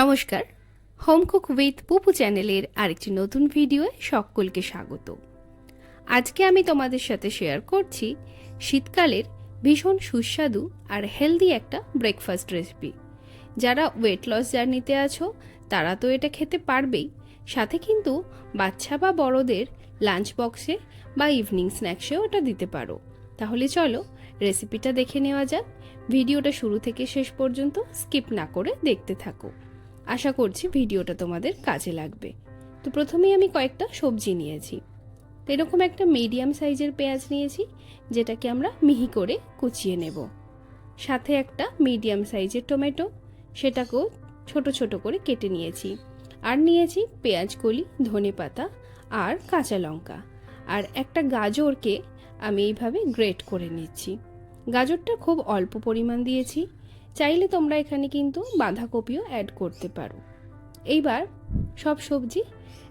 নমস্কার। Home cook with পুপু চ্যানেলের আরেকটি নতুন ভিডিওয়ে সকলকে স্বাগত। আজকে আমি তোমাদের সাথে শেয়ার করছি শীতকালের ভীষণ সুস্বাদু আর হেলদি একটা ব্রেকফাস্ট রেসিপি। যারা ওয়েট লস জার্নিতে আছো, তারা তো এটা খেতে পারবেই। সাথে কিন্তু বাচ্চা বা বড়দের লাঞ্চ বক্সে বা ইভিনিং স্ন্যাক্সেও ওটা দিতে পারো। তাহলে চলো রেসিপিটা দেখে নেওয়া যাক। ভিডিওটা শুরু থেকে শেষ পর্যন্ত স্কিপ না করে দেখতে থাকো। আশা করছি ভিডিওটা তোমাদের কাজে লাগবে। তো প্রথমেই আমি কয়েকটা সবজি নিয়েছি। তো এরকম একটা মিডিয়াম সাইজের পেঁয়াজ নিয়েছি, যেটাকে আমরা মিহি করে কুচিয়ে নেব। সাথে একটা মিডিয়াম সাইজের টমেটো, সেটাকেও ছোট ছোট করে কেটে নিয়েছি। আর নিয়েছি পেঁয়াজ কলি ধনে পাতা আর কাঁচা লঙ্কা। আর একটা গাজরকে আমি এইভাবে গ্রেট করে নিচ্ছি। গাজরটা খুব অল্প পরিমাণ দিয়েছি। চাইলে তোমরা এখানে কিন্তু বাঁধাকপিও অ্যাড করতে পারো। এইবার সব সবজি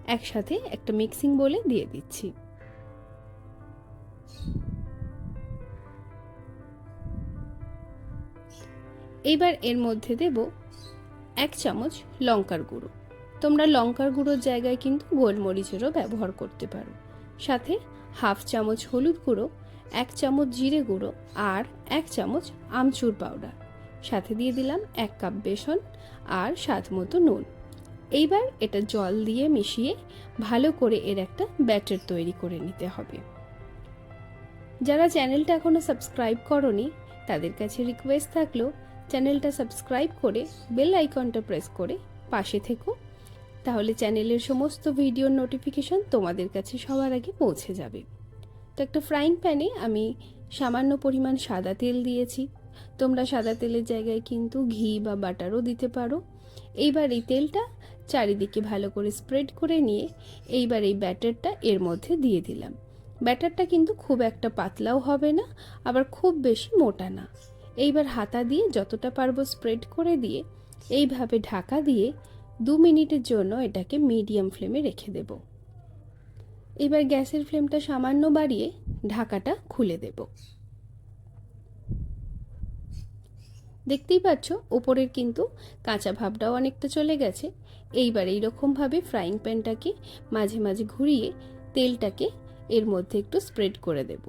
একসাথে একটা মিক্সিং বলে দিয়ে দিচ্ছি। এইবার এর মধ্যে দেব এক চামচ লঙ্কার গুঁড়ো। তোমরা লঙ্কার গুঁড়োর জায়গায় কিন্তু গোলমরিচেরও ব্যবহার করতে পারো। সাথে হাফ চামচ হলুদ গুঁড়ো, এক চামচ জিরে গুঁড়ো আর এক চামচ আমচুর পাউডার। সাথে দিয়ে দিলাম এক কাপ বেসন আর স্বাদ মতো নুন। এইবার এটা জল দিয়ে মিশিয়ে ভালো করে এর একটা ব্যাটার তৈরি করে নিতে হবে। যারা চ্যানেলটা এখনও সাবস্ক্রাইব করনি, তাদের কাছে রিকোয়েস্ট থাকল চ্যানেলটা সাবস্ক্রাইব করে বেল আইকনটা প্রেস করে পাশে থেকো। তাহলে চ্যানেলের সমস্ত ভিডিওর নোটিফিকেশন তোমাদের কাছে সবার আগে পৌঁছে যাবে। তো একটা ফ্রাইং প্যানে আমি সামান্য পরিমাণ সাদা তেল দিয়েছি। তোমরা সাদা তেলের জায়গায় কিন্তু ঘি বা বাটারও দিতে পারো। এইবার এই তেলটা চারিদিকে ভালো করে স্প্রেড করে নিয়ে এইবার এই ব্যাটারটা এর মধ্যে দিয়ে দিলাম। ব্যাটারটা কিন্তু খুব একটা পাতলাও হবে না, আবার খুব বেশি মোটা না। এইবার হাতা দিয়ে যতটা পারব স্প্রেড করে দিয়ে এইভাবে ঢাকা দিয়ে দু মিনিটের জন্য এটাকে মিডিয়াম ফ্লেমে রেখে দেব। এবার গ্যাসের ফ্লেমটা সামান্য বাড়িয়ে ঢাকাটা খুলে দেব। দেখতেই পাচ্ছ ওপরের কিন্তু কাঁচা ভাবটাও অনেকটা চলে গেছে। এইবার এইরকমভাবে ফ্রাইং প্যানটাকে মাঝে মাঝে ঘুরিয়ে তেলটাকে এর মধ্যে একটু স্প্রেড করে দেব।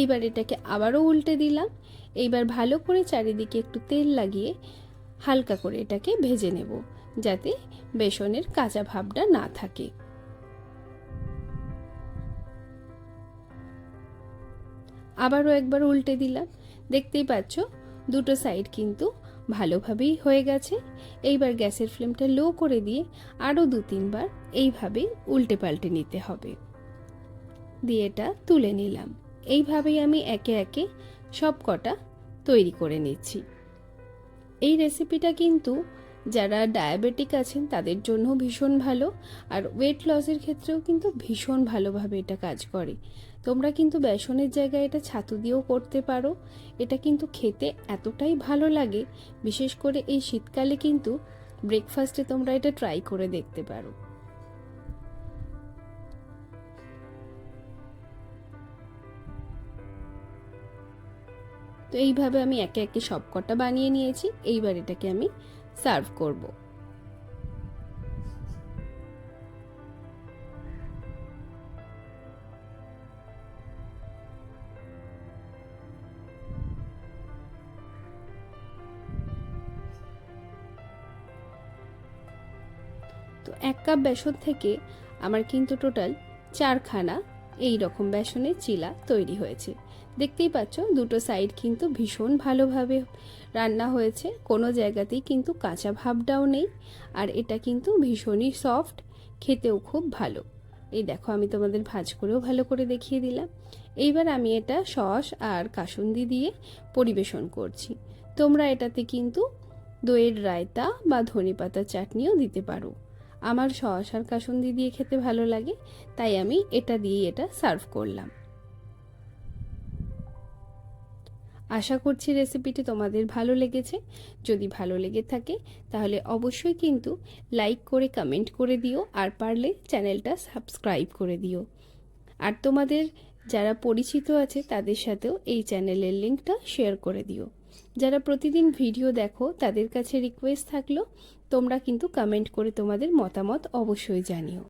এইবার এটাকে আবারও উল্টে দিলাম। এইবার ভালো করে চারিদিকে একটু তেল লাগিয়ে হালকা করে এটাকে ভেজে নেব, যাতে বেসনের কাঁচা ভাবটা না থাকে। আবারও একবার উল্টে দিলাম। দেখতেই পাচ্ছ, দুটো সাইড কিন্তু ভালোভাবেই হয়ে গেছে। এইবার গ্যাসের ফ্লেমটা লো করে দিয়ে আরও দু তিনবার এইভাবে উল্টে পাল্টে নিতে হবে। দিয়ে এটা তুলে নিলাম। এইভাবেই আমি একে একে সব কটা তৈরি করে নিচ্ছি। এই রেসিপিটা কিন্তু যারা ডায়াবেটিক আছেন তাদের জন্য ভীষণ ভালো, আর ওয়েট লসের ক্ষেত্রেও কিন্তু ভীষণ ভালোভাবে এটা কাজ করে। তোমরা কিন্তু বেসনের জায়গায় এটা ছাতু দিয়েও করতে পারো। এটা কিন্তু খেতে এতটাই ভালো লাগে, বিশেষ করে এই শীতকালে কিন্তু ব্রেকফাস্টে তোমরা এটা ট্রাই করে দেখতে পারো। তো এইভাবে আমি একে একে সব কটা বানিয়ে নিয়েছি। এইবার এটাকে আমি সার্ভ করব। তো এক কাপ বেসন থেকে আমার কিন্তু টোটাল চারখানা এই রকম বেসনের চিলা তৈরি হয়েছে। দেখতেই পাচ্ছ, দুটো সাইড কিন্তু ভীষণ ভালোভাবে রান্না হয়েছে। কোনো জায়গাতেই কিন্তু কাঁচা ভাবটাও নেই আর এটা কিন্তু ভীষণই সফট খেতেও খুব ভালো। এই দেখো, আমি তোমাদের ভাজ করেও ভালো করে দেখিয়ে দিলাম। এইবার আমি এটা সস আর কাসুন্দি দিয়ে পরিবেশন করছি। তোমরা এটাতে কিন্তু দইয়ের রায়তা বা ধনে পাতার চাটনিও দিতে পারো। আমার সস আর কাসুন্দি দিয়ে খেতে ভালো লাগে, তাই আমি এটা দিয়ে এটা সার্ভ করলাম। আশা করছি রেসিপিটি তোমাদের ভালো লেগেছে। যদি ভালো লেগে থাকে, তাহলে অবশ্যই কিন্তু লাইক করে, কমেন্ট করে দিও, আর পারলে চ্যানেলটা সাবস্ক্রাইব করে দিও। আর তোমাদের যারা পরিচিত আছে, তাদের সাথেও এই চ্যানেলের লিঙ্কটা শেয়ার করে দিও। যারা প্রতিদিন ভিডিও দেখো, তাদের কাছে রিকোয়েস্ট থাকল তোমরা কিন্তু কমেন্ট করে তোমাদের মতামত অবশ্যই জানিও।